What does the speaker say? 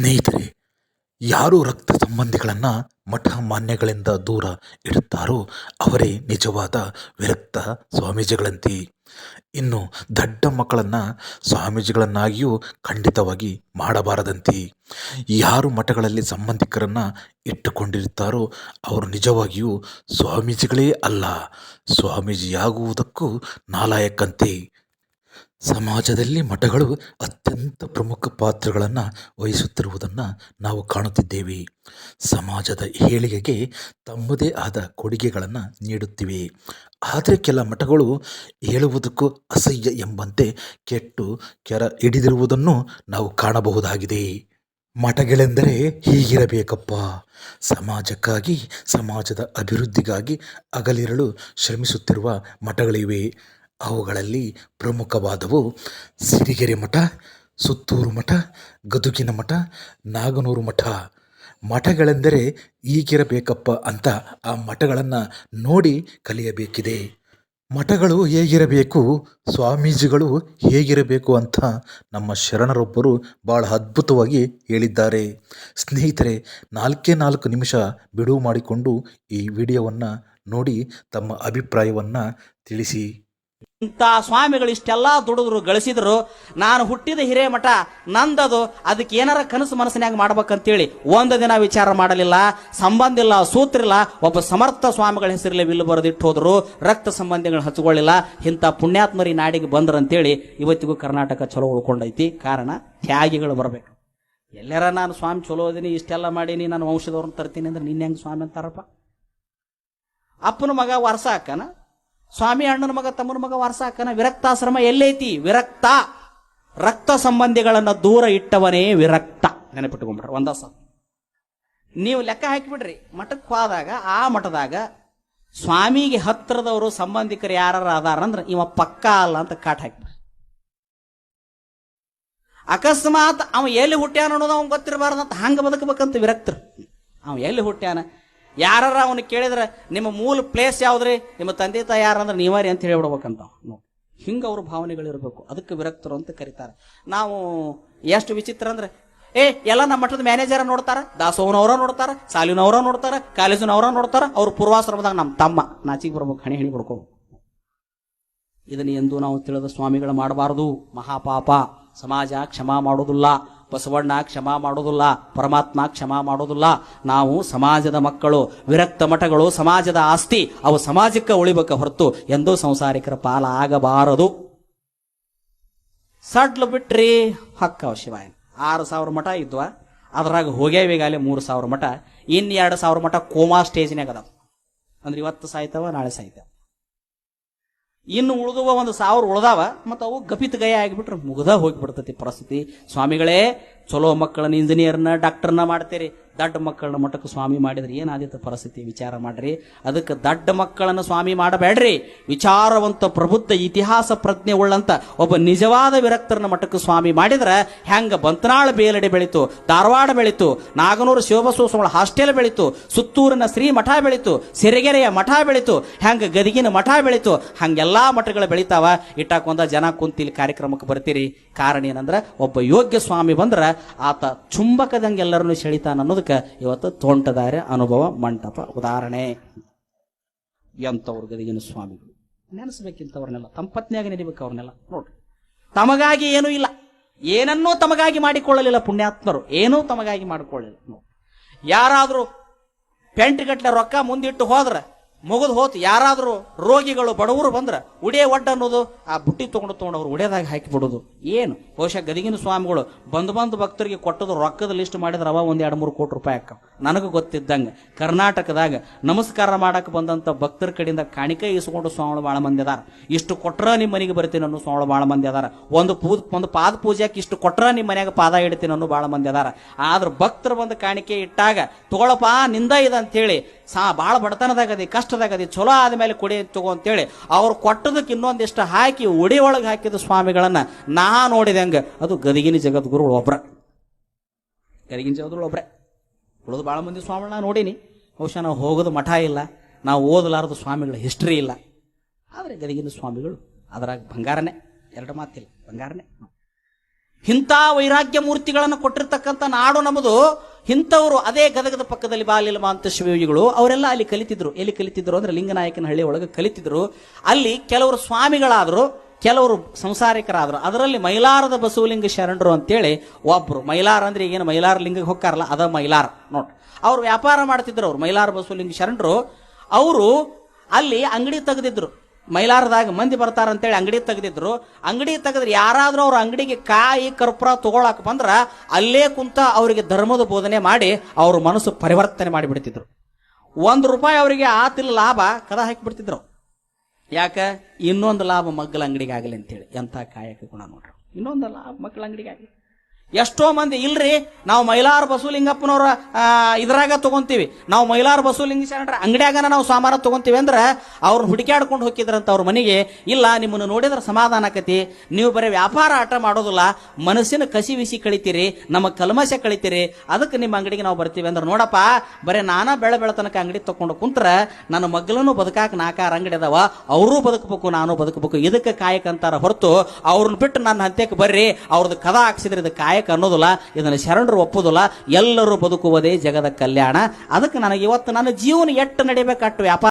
ಸ್ನೇಹಿತರೆ, ಯಾರು ರಕ್ತ ಸಂಬಂಧಿಗಳನ್ನು ಮಠ ಮಾನ್ಯಗಳಿಂದ ದೂರ ಇಡುತ್ತಾರೋ ಅವರೇ ನಿಜವಾದ ವಿರಕ್ತ ಸ್ವಾಮೀಜಿಗಳಂತೆ. ಇನ್ನು ದಡ್ಡ ಮಕ್ಕಳನ್ನು ಸ್ವಾಮೀಜಿಗಳನ್ನಾಗಿಯೂ ಖಂಡಿತವಾಗಿ ಮಾಡಬಾರದಂತೆ. ಯಾರು ಮಠಗಳಲ್ಲಿ ಸಂಬಂಧಿಕರನ್ನು ಇಟ್ಟುಕೊಂಡಿರುತ್ತಾರೋ ಅವರು ನಿಜವಾಗಿಯೂ ಸ್ವಾಮೀಜಿಗಳೇ ಅಲ್ಲ. ಸ್ವಾಮೀಜಿಯಾಗುವುದಕ್ಕೂ ನಾಲಾಯಕ್ಕಂತೆ ಸಮಾಜದಲ್ಲಿ ಮಠಗಳು ಅತ್ಯಂತ ಪ್ರಮುಖ ಪಾತ್ರಗಳನ್ನು ವಹಿಸುತ್ತಿರುವುದನ್ನು ನಾವು ಕಾಣುತ್ತಿದ್ದೇವೆ. ಸಮಾಜದ ಏಳಿಗೆಗೆ ತಮ್ಮದೇ ಆದ ಕೊಡುಗೆಗಳನ್ನು ನೀಡುತ್ತಿವೆ. ಆದರೆ ಕೆಲ ಮಠಗಳು ಹೇಳುವುದಕ್ಕೂ ಅಸಹ್ಯ ಎಂಬಂತೆ ಕೆಟ್ಟು ಕೆರ ಹಿಡಿದಿರುವುದನ್ನು ನಾವು ಕಾಣಬಹುದಾಗಿದೆ. ಮಠಗಳೆಂದರೆ ಹೀಗಿರಬೇಕಪ್ಪ. ಸಮಾಜಕ್ಕಾಗಿ, ಸಮಾಜದ ಅಭಿವೃದ್ಧಿಗಾಗಿ ಅಗಲಿರಲು ಶ್ರಮಿಸುತ್ತಿರುವ ಮಠಗಳಿವೆ. ಅವುಗಳಲ್ಲಿ ಪ್ರಮುಖವಾದವು ಸಿರಿಗೆರೆ ಮಠ, ಸುತ್ತೂರು ಮಠ, ಗದುಗಿನ ಮಠ, ನಾಗನೂರು ಮಠ. ಮಠಗಳೆಂದರೆ ಈಗಿರಬೇಕಪ್ಪ ಅಂತ ಆ ಮಠಗಳನ್ನು ನೋಡಿ ಕಲಿಯಬೇಕಿದೆ. ಮಠಗಳು ಹೇಗಿರಬೇಕು, ಸ್ವಾಮೀಜಿಗಳು ಹೇಗಿರಬೇಕು ಅಂತ ನಮ್ಮ ಶರಣರೊಬ್ಬರು ಭಾಳ ಅದ್ಭುತವಾಗಿ ಹೇಳಿದ್ದಾರೆ. ಸ್ನೇಹಿತರೆ, ನಾಲ್ಕೇ ನಾಲ್ಕು ನಿಮಿಷ ಬಿಡುವು ಮಾಡಿಕೊಂಡು ಈ ವಿಡಿಯೋವನ್ನು ನೋಡಿ ತಮ್ಮ ಅಭಿಪ್ರಾಯವನ್ನು ತಿಳಿಸಿ. ಇಂಥ ಸ್ವಾಮಿಗಳು ಇಷ್ಟೆಲ್ಲ ದುಡಿದ್ರು, ಗಳಿಸಿದ್ರು, ನಾನು ಹುಟ್ಟಿದ ಹಿರೇಮಠ ನಂದದು, ಅದಕ್ಕೆ ಏನಾರ ಕನಸು ಮನಸ್ಸಿನಾಗ ಮಾಡ್ಬೇಕಂತೇಳಿ ಒಂದು ದಿನ ವಿಚಾರ ಮಾಡಲಿಲ್ಲ, ಸಂಬಂಧ ಇಲ್ಲ, ಸೂತ್ರ ಇಲ್ಲ, ಒಬ್ಬ ಸಮರ್ಥ ಸ್ವಾಮಿಗಳ ಹೆಸರಲ್ಲಿ ವಿಲ್ಲು ಬರೆದಿಟ್ಟು ಹೋದ್ರು, ರಕ್ತ ಸಂಬಂಧಿಗಳನ್ನ ಹಚ್ಕೊಳ್ಳಿಲ್ಲ, ಇಂಥ ಪುಣ್ಯಾತ್ಮರಿ ನಾಡಿಗೆ ಬಂದ್ರಂತೇಳಿ ಇವತ್ತಿಗೂ ಕರ್ನಾಟಕ ಚಲೋ ಉಳ್ಕೊಂಡೈತಿ. ಕಾರಣ ತ್ಯಾಗಿಗಳು ಬರಬೇಕು. ಎಲ್ಲಾರ ನಾನು ಸ್ವಾಮಿ ಚಲೋ ಅದೀನಿ ಇಷ್ಟೆಲ್ಲ ಮಾಡೀನಿ, ನಾನು ವಂಶದವ್ರನ್ನ ತರ್ತೀನಿ ಅಂದ್ರೆ ನಿನ್ನ ಹೆಂಗ್ ಸ್ವಾಮಿ ಅಂತಾರಪ್ಪ? ಅಪ್ಪನ ಮಗ ವರ್ಷ ಹಾಕನ ಸ್ವಾಮಿ ಅಣ್ಣನ ಮಗ, ತಮ್ಮನ ಮಗ ವಾರಸಾಕನ ವಿರಕ್ತಾಶ್ರಮ ಎಲ್ಲೈತಿ? ವಿರಕ್ತ. ರಕ್ತ ಸಂಬಂಧಿಗಳನ್ನ ದೂರ ಇಟ್ಟವನೇ ವಿರಕ್ತ. ನೆನಪಿಟ್ಕೊಂಡ್ಬಿಡ್ರಿ ಒಂದ ನೀವು ಲೆಕ್ಕ ಹಾಕಿಬಿಡ್ರಿ. ಮಠಕ್ಕೆ ಹೋದಾಗ, ಆ ಮಠದಾಗ ಸ್ವಾಮಿಗೆ ಹತ್ತಿರದವರು ಸಂಬಂಧಿಕರು ಯಾರು ಅದಾರ ಅಂದ್ರೆ ಇವ ಪಕ್ಕ ಅಲ್ಲ ಅಂತ ಕಾಟ್ ಹಾಕಿಬಿಡ್ರಿ ಅಕಸ್ಮಾತ್ ಅವ ಎಲ್ಲಿ ಹುಟ್ಟ್ಯಾನ ಅನ್ನೋದು ಅವ್ನು ಅಂತ ಹಂಗ ಬದುಕಬೇಕಂತ ವಿರಕ್ತರು. ಅವ ಎಲ್ಲಿ ಹುಟ್ಟ್ಯಾನ ಯಾರ ಅವನು ಕೇಳಿದ್ರೆ, ನಿಮ್ಮ ಮೂಲ ಪ್ಲೇಸ್ ಯಾವ್ದ್ರಿ? ನಿಮ್ಮ ತಂದೆ ತಾಯಿ ಯಾರಂದ್ರೆ ನೀವಾರಿ ಅಂತ ಹೇಳಿಬಿಡ್ಬೇಕಂತ ನೋಡಿ, ಹಿಂಗೆ ಅವ್ರ ಭಾವನೆಗಳಿರ್ಬೇಕು ಅದಕ್ಕೆ ವಿರಕ್ತರು ಅಂತ ಕರೀತಾರೆ. ನಾವು ಎಷ್ಟು ವಿಚಿತ್ರ ಅಂದ್ರೆ, ಏ, ಎಲ್ಲ ನಮ್ಮ ಮಠದ ಮ್ಯಾನೇಜರ್ ನೋಡ್ತಾರ ದಾಸೋನವರ ನೋಡ್ತಾರ, ಸಾಲಿನವರ ನೋಡ್ತಾರ, ಕಾಲೇಜಿನವರ ನೋಡ್ತಾರ, ಅವ್ರ ಪೂರ್ವಾಶ್ರಮದಾಗ ನಮ್ಮ ತಮ್ಮ. ನಾಚಿಗೆ ಬರ್ಬೇಕು, ಹಣೆ ಹಣಿ ಬಿಡ್ಕೋ ಇದನ್ನು ಎಂದು ನಾವು ತಿಳಿದ ಸ್ವಾಮಿಗಳು ಮಾಡಬಾರದು. ಮಹಾಪಾಪ, ಸಮಾಜ ಕ್ಷಮಾ ಮಾಡೋದಿಲ್ಲ. ಬಸವಣ್ಣ ಕ್ಷಮಾ ಮಾಡೋದಿಲ್ಲ ಪರಮಾತ್ಮ ಕ್ಷಮಾ ಮಾಡೋದಿಲ್ಲ. ನಾವು ಸಮಾಜದ ಮಕ್ಕಳು, ವಿರಕ್ತ ಮಠಗಳು, ಸಮಾಜದ ಆಸ್ತಿ, ಅವು ಸಮಾಜಕ್ಕೆ ಉಳಿಬೇಕ ಹೊರತು ಎಂದೂ ಸಂಸಾರಿಕರ ಪಾಲ ಆಗಬಾರದು. ಸಡ್ಲು ಬಿಟ್ರಿ ಹಕ್ಕವ ಶಿವಾಯ. ಆರು ಸಾವಿರ ಮಠ ಇದ್ವ? ಅದ್ರಾಗ ಹೋಗ್ಯಾವೀಗಾಲೆ ಮೂರು ಸಾವಿರ ಮಠ. ಇನ್ನು ಎರಡು ಸಾವಿರ ಮಠ ಕೋಮಾ ಸ್ಟೇಜ್ನಾಗ ಅದಾವ. ಅಂದ್ರೆ ಇವತ್ತು ಸಾಯ್ತವ, ನಾಳೆ ಸಾಯ್ತಾವ. ಇನ್ನು ಉಳಿದುವ ಒಂದು ಸಾವಿರ ಉಳ್ದಾವ ಮತ್ತು ಅವು ಗಪಿತ ಗಯ ಆಗಿಬಿಟ್ರೆ ಮುಗ್ದ ಹೋಗಿಬಿಡ್ತತಿ ಪರಿಸ್ಥಿತಿ. ಸ್ವಾಮಿಗಳೇ ಚಲೋ ಮಕ್ಕಳನ್ನ ಇಂಜಿನಿಯರ್ನ ಡಾಕ್ಟರ್ನ ಮಾಡ್ತೀರಿ. ದಡ್ಡ ಮಕ್ಕಳನ್ನ ಮಠಕ್ಕೆ ಸ್ವಾಮಿ ಮಾಡಿದ್ರೆ ಏನಾದಿತ್ತು ಪರಿಸ್ಥಿತಿ? ವಿಚಾರ ಮಾಡ್ರಿ. ಅದಕ್ಕೆ ದಡ್ಡ ಮಕ್ಕಳನ್ನು ಸ್ವಾಮಿ ಮಾಡಬೇಡ್ರಿ. ವಿಚಾರವಂತ ಪ್ರಬುದ್ಧ ಇತಿಹಾಸ ಪ್ರಜ್ಞೆ ಉಳ್ಳಂತ ಒಬ್ಬ ನಿಜವಾದ ವಿರಕ್ತರನ್ನ ಮಠಕ್ಕೆ ಸ್ವಾಮಿ ಮಾಡಿದ್ರೆ ಹೆಂಗೆ ಬಂತನಾಳ ಬೇಲಡೆ ಬೆಳೀತು, ಧಾರವಾಡ ಬೆಳೀತು, ನಾಗನೂರು ಶಿವಬಸವ ಹಾಸ್ಟೆಲ್ ಬೆಳೀತು, ಸುತ್ತೂರಿನ ಶ್ರೀ ಮಠ ಬೆಳೀತು, ಸಿರಿಗೆರೆಯ ಮಠ ಬೆಳೀತು, ಹೆಂಗೆ ಗದಿಗಿನ ಮಠ ಬೆಳೀತು, ಹಂಗೆಲ್ಲ ಮಠಗಳು ಬೆಳಿತಾವ. ಇಟ್ಟಾಕೊಂದ ಜನ ಕುಂತಿಲಿ ಕಾರ್ಯಕ್ರಮಕ್ಕೆ ಬರ್ತೀರಿ. ಕಾರಣ ಏನಂದ್ರೆ ಒಬ್ಬ ಯೋಗ್ಯ ಸ್ವಾಮಿ ಬಂದ್ರ ಆತ ಚುಂಬಕದಂಗೆ ಎಲ್ಲರನ್ನು ಸೆಳಿತಾನ ಅನ್ನೋದಕ್ಕೆ ಇವತ್ತು ತೋಂಟದಾರೆ ಅನುಭವ ಮಂಟಪ ಉದಾಹರಣೆ. ಎಂಥವ್ರು ಗದಗಿನ ಸ್ವಾಮಿಗಳು? ನೆನೆಸ್ಬೇಕಿಂತವ್ರನ್ನೆಲ್ಲ ತಮ್ಮ ಪತ್ನಿಯಾಗಿ ನೆನಬೇಕು ಅವ್ರನ್ನೆಲ್ಲ, ನೋಡ್ರಿ. ತಮಗಾಗಿ ಏನೂ ಇಲ್ಲ. ಏನನ್ನೂ ತಮಗಾಗಿ ಮಾಡಿಕೊಳ್ಳಲಿಲ್ಲ ಪುಣ್ಯಾತ್ಮರು. ಏನೂ ತಮಗಾಗಿ ಮಾಡಿಕೊಳ್ಳಲಿಲ್ಲ ಯಾರಾದರೂ ಪೆಂಟ್ಗಟ್ಲೆ ರೊಕ್ಕ ಮುಂದಿಟ್ಟು ಹೋದ್ರೆ ಮುಗಿದು ಹೋತು ಯಾರಾದರೂ ರೋಗಿಗಳು ಬಡವರು ಬಂದ್ರೆ ಉಡೇ ಒಡ್ಡ ಅನ್ನೋದು ಆ ಬುಟ್ಟಿ ತೊಗೊಂಡು ತೊಗೊಂಡು ಅವ್ರು ಉಡೇದಾಗ ಹಾಕಿಬಿಡೋದು. ಏನು? ಬಹುಶಃ ಗದಿಗಿನ ಸ್ವಾಮಿಗಳು ಬಂದು ಬಂದು ಭಕ್ತರಿಗೆ ಕೊಟ್ಟದ್ದು ರೊಕ್ಕದ ಲಿಸ್ಟ್ ಮಾಡಿದ್ರೆ ಅವ ಒಂದು ಎರಡು ಮೂರು ಕೋಟಿ ರೂಪಾಯಿ ಅಕ್ಕ ನನಗೆ ಗೊತ್ತಿದ್ದಂಗೆ. ಕರ್ನಾಟಕದಾಗ ನಮಸ್ಕಾರ ಮಾಡಕ್ಕೆ ಬಂದಂಥ ಭಕ್ತರ ಕಡೆಯಿಂದ ಕಾಣಿಕೆ ಇಸ್ಕೊಂಡು ಸ್ವಾಮಿ ಭಾಳ ಮಂದಿ ಅದಾರ. ಇಷ್ಟು ಕೊಟ್ರ ನಿಮ್ಮ ಮನೆಗೆ ಬರ್ತೀನಿ ಅನ್ನೋ ಸ್ವಾಮಿ ಭಾಳ ಮಂದಿ ಅದಾರ. ಒಂದು ಪೂ, ಒಂದು ಪಾದ ಪೂಜೆಗೆ ಇಷ್ಟು ಕೊಟ್ರ ನಿಮ್ಮ ಮನೆಯಾಗ ಪಾದ ಇಡ್ತೀನಿ ಅನ್ನೋ ಭಾಳ ಮಂದಿ ಅದಾರ. ಆದ್ರೆ ಭಕ್ತರು ಬಂದು ಕಾಣಿಕೆ ಇಟ್ಟಾಗ ತಗೊಳಪ್ಪ, ನಿಂದ ಇದೆ ಅಂತೇಳಿ, ಸಾ ಭಾಳ ಬಡತನದಾಗದಿ ಕಷ್ಟದಾಗದಿ ಚಲೋ ಆದ್ಮೇಲೆ ಕೊಡಿ ತಗೋ ಅಂತೇಳಿ ಅವ್ರು ಕೊಟ್ಟದಕ್ಕೆ ಇನ್ನೊಂದಿಷ್ಟು ಹಾಕಿ ಉಡಿ ಒಳಗೆ ಹಾಕಿದ ಸ್ವಾಮಿಗಳನ್ನ ನಾ ನೋಡಿದಂಗೆ ಅದು ಗದಗಿನ ಜಗದ್ಗುರು ಒಬ್ರ. ಗದಗಿನ ಜಗದ್ಗುರು ಒಬ್ರೆ. ಉಳಿದು ಭಾಳ ಮಂದಿ ಸ್ವಾಮಿಗಳನ್ನ ನೋಡೀನಿ. ಬಹುಶಃ ನಾವು ಹೋಗೋದು ಮಠ ಇಲ್ಲ, ನಾವು ಓದಲಾರದು ಸ್ವಾಮಿಗಳ ಹಿಸ್ಟ್ರಿ ಇಲ್ಲ. ಆದರೆ ಗದಗಿನ ಸ್ವಾಮಿಗಳು ಅದರಾಗ ಬಂಗಾರನೇ, ಎರಡು ಮಾತಿಲ್ಲ, ಬಂಗಾರನೇ. ಇಂಥ ವೈರಾಗ್ಯ ಮೂರ್ತಿಗಳನ್ನು ಕೊಟ್ಟಿರ್ತಕ್ಕಂಥ ನಾಡು ನಮ್ಮದು ಇಂಥವರು ಅದೇ ಗದಗದ ಪಕ್ಕದಲ್ಲಿ ಬಾಲಿಲ್ಮ ಅಂತ ಶಿವಯೋಗಿಗಳು ಅವರೆಲ್ಲ ಅಲ್ಲಿ ಕಲಿತಿದ್ರು. ಎಲ್ಲಿ ಕಲಿತಿದ್ರು ಅಂದ್ರೆ ಲಿಂಗನಾಯಕನ ಹಳ್ಳಿ ಒಳಗೆ ಕಲಿತಿದ್ರು. ಅಲ್ಲಿ ಕೆಲವರು ಸ್ವಾಮಿಗಳಾದ್ರು ಕೆಲವರು ಸಂಸಾರಿಕರಾದರು, ಅದರಲ್ಲಿ ಮೈಲಾರದ ಬಸವಲಿಂಗ ಶರಣರು ಅಂತೇಳಿ ಒಬ್ಬರು ಮೈಲಾರ ಅಂದ್ರೆ ಏನು ಮೈಲಾರ ಲಿಂಗಕ್ಕೆ ಹೋಗ್ತಾರಲ್ಲ ಅದ ಮೈಲಾರ, ನೋಡಿ. ಅವ್ರು ವ್ಯಾಪಾರ ಮಾಡ್ತಿದ್ರು ಅವರು, ಮೈಲಾರ ಬಸವಲಿಂಗ ಶರಣರು. ಅವರು ಅಲ್ಲಿ ಅಂಗಡಿ ತೆಗೆದಿದ್ರು. ಮೈಲಾರದಾಗ ಮಂದಿ ಬರ್ತಾರ ಅಂತೇಳಿ ಅಂಗಡಿ ತೆಗೆದಿದ್ರು. ಅಂಗಡಿ ತೆಗೆದ್ರೆ ಯಾರಾದರೂ ಅವ್ರ ಅಂಗಡಿಗೆ ಕಾಯಿ, ಕರ್ಪೂರ ತಗೊಳಕ್ ಬಂದ್ರೆ ಅಲ್ಲೇ ಕುಂತ ಅವರಿಗೆ ಧರ್ಮದ ಬೋಧನೆ ಮಾಡಿ ಅವ್ರ ಮನಸ್ಸು ಪರಿವರ್ತನೆ ಮಾಡಿಬಿಡ್ತಿದ್ರು. ಒಂದು ರೂಪಾಯಿ ಅವರಿಗೆ ಆತಿಲ್ಲ ಲಾಭ ಕದ ಹಾಕಿಬಿಡ್ತಿದ್ರು. ಯಾಕ? ಇನ್ನೊಂದು ಲಾಭ ಮಗ್ಗಲ ಅಂಗಡಿಗೆ ಆಗಲಿ ಅಂತೇಳಿ ಎಂಥ ಕಾಯಕ ಗುಣ ನೋಡ್ರಿ. ಇನ್ನೊಂದು ಲಾಭ ಮಗ್ಗಲ ಅಂಗಡಿಗೆ ಆಗಲಿ. ಎಷ್ಟೋ ಮಂದಿ, ಇಲ್ರಿ, ನಾವು ಮೈಲಾರ ಬಸವಲಿಂಗಪ್ಪನವ್ರ ಇದ್ರಾಗ ತಗೊಂತೀವಿ. ನಾವು ಮೈಲಾರ ಬಸವಲಿಂಗ ಶರಣರ ಅಂಗಡಿಯಾಗನ ನಾವು ಸಾಮಾನ ತಗೊಂತೀವಿ ಅಂದ್ರೆ ಅವ್ರನ್ನ ಹುಡುಕ್ಯಾಡ್ಕೊಂಡು ಹೋಗಿದ್ರಂತ ಅವ್ರ ಮನೆಗೆ, ಇಲ್ಲ, ನಿಮ್ಮನ್ನು ನೋಡಿದ್ರೆ ಸಮಾಧಾನ ಆಕತಿ. ನೀವು ಬರೀ ವ್ಯಾಪಾರ ಆಟ ಮಾಡೋದಿಲ್ಲ, ಮನಸ್ಸಿನ ಕಸಿ ವಿಸಿ ಕಳಿತೀರಿ, ನಮ್ಮ ಕಲ್ಮಶ ಕಳಿತೀರಿ. ಅದಕ್ಕೆ ನಿಮ್ಮ ಅಂಗಡಿಗೆ ನಾವು ಬರ್ತೀವಿ ಅಂದ್ರೆ ನೋಡಪ್ಪ, ಬರೀ ನಾನಾ ಬೆಳೆ ತನಕ ಅಂಗಡಿ ತಗೊಂಡು ಕುಂತ್ರ ನನ್ನ ಮಗ್ಲನ್ನು ಬದುಕಾಕ ನಾಕಾರ ಅಂಗಡಿ ಅದಾವ, ಅವರೂ ಬದುಕಬೇಕು, ನಾನು ಬದುಕಬೇಕು. ಇದಕ್ಕೆ ಕಾಯಕ ಅಂತಾರ ಹೊರತು ಅವ್ರನ್ನ ಬಿಟ್ಟು ನನ್ನ ಹಂತ್ಯಕ್ಕೆ ಬರ್ರಿ, ಅವ್ರದ್ದು ಕದ ಹಾಕ್ಸಿದ್ರೆ ಇದು ಕಾಯಕ ಅನ್ನೋದಿಲ್ಲ, ಇದನ್ನು ಶರಣರು ಒಪ್ಪೋದಿಲ್ಲ, ಎಲ್ಲರೂ ಬದುಕುವುದೇ ಜಗದ ಕಲ್ಯಾಣ. ಅದಕ್ಕೆ ನನಗೆ ಇವತ್ತು ನನ್ನ ಜೀವನ ಎಟ್ಟು ನಡಿಬೇಕಟ್ಟು ವ್ಯಾಪಾರ